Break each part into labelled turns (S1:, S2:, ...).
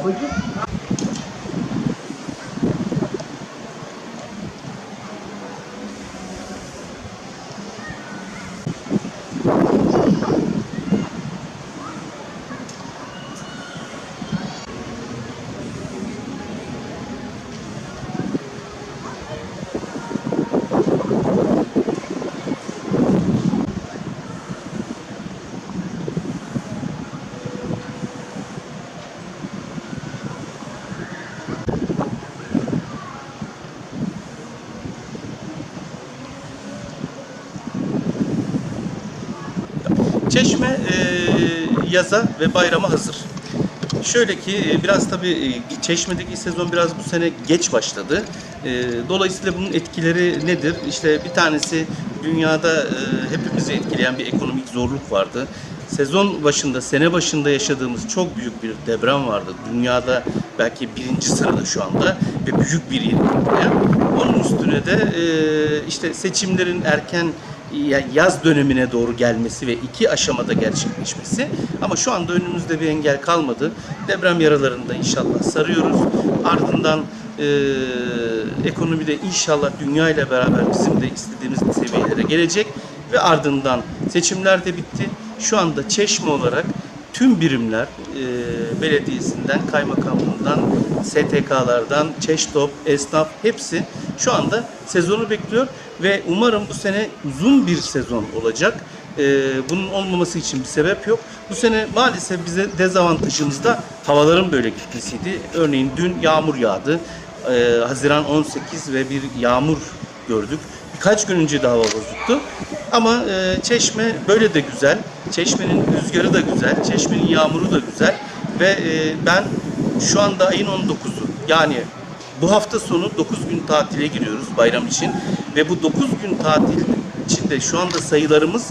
S1: Và 去
S2: Çeşme e, yaza ve bayrama hazır. Şöyle ki e, biraz tabii e, Çeşme'deki sezon biraz bu sene geç başladı. E, dolayısıyla bunun etkileri nedir? İşte bir tanesi dünyada hepimizi etkileyen bir ekonomik zorluk vardı. Sezon başında, sene başında yaşadığımız çok büyük bir deprem vardı. Dünyada belki birinci sırada şu anda ve büyük bir yeri. Onun üstüne de işte seçimlerin erken yaz dönemine doğru gelmesi ve iki aşamada gerçekleşmesi. Ama şu anda önümüzde bir engel kalmadı. Deprem yaralarını da inşallah sarıyoruz. Ardından e, ekonomide inşallah dünya ile beraber bizim de istediğimiz seviyelere gelecek. Ve ardından seçimler de bitti. Şu anda Çeşme olarak tüm birimler e, belediyesinden, kaymakamlığından, STK'lardan, Çeştop, esnaf hepsi şu anda sezonu bekliyor ve umarım bu sene uzun bir sezon olacak. E, bunun olmaması için bir sebep yok. Bu sene maalesef bize dezavantajımız da havaların böyle gitmesiydi. Örneğin dün yağmur yağdı. E, Haziran 18 ve bir yağmur gördük. Birkaç gün önce de hava bozuktu. Ama e, Çeşme böyle de güzel. Çeşmenin rüzgarı da güzel. Çeşmenin yağmuru da güzel. Ve e, ben şu anda ayın 19'u yani bu hafta sonu 9 gün tatile giriyoruz bayram için. Ve bu 9 gün tatil içinde şu anda sayılarımız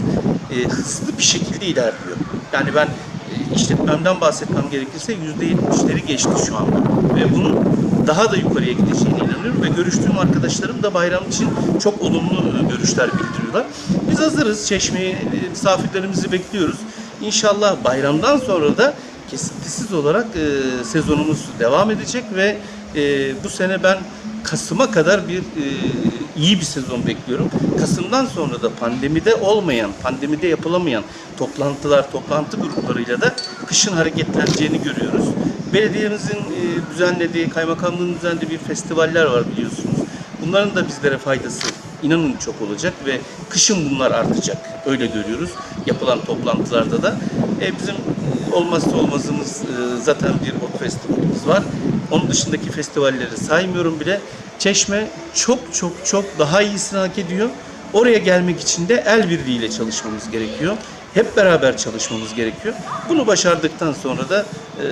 S2: e, hızlı bir şekilde ilerliyor. Yani ben e, işletmemden bahsetmem gerekirse %70'leri geçti şu anda. Ve bunun daha da yukarıya gideceğine inanıyorum ve görüştüğüm arkadaşlarım da bayram için çok olumlu e, görüşler bildiriyorlar. Biz hazırız. Çeşme'ye misafirlerimizi bekliyoruz. İnşallah bayramdan sonra da kesintisiz olarak e, sezonumuz devam edecek ve e, bu sene ben Kasım'a kadar bir e, iyi bir sezon bekliyorum. Kasım'dan sonra da pandemide olmayan, pandemide yapılamayan toplantılar, toplantı gruplarıyla da kışın hareketleneceğini görüyoruz. Belediyemizin e, düzenlediği, kaymakamlığın düzenlediği bir festivaller var biliyorsunuz. Bunların da bizlere faydası inanın çok olacak ve kışın bunlar artacak. Öyle görüyoruz yapılan toplantılarda da. E, bizim olmazsa olmazımız e, zaten bir ot festivalimiz var. Onun dışındaki festivalleri saymıyorum bile. Çeşme çok çok çok daha iyisini hak ediyor. Oraya gelmek için de el birliğiyle çalışmamız gerekiyor. Hep beraber çalışmamız gerekiyor. Bunu başardıktan sonra da e,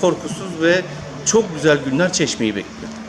S2: korkusuz ve çok güzel günler Çeşme'yi bekliyor.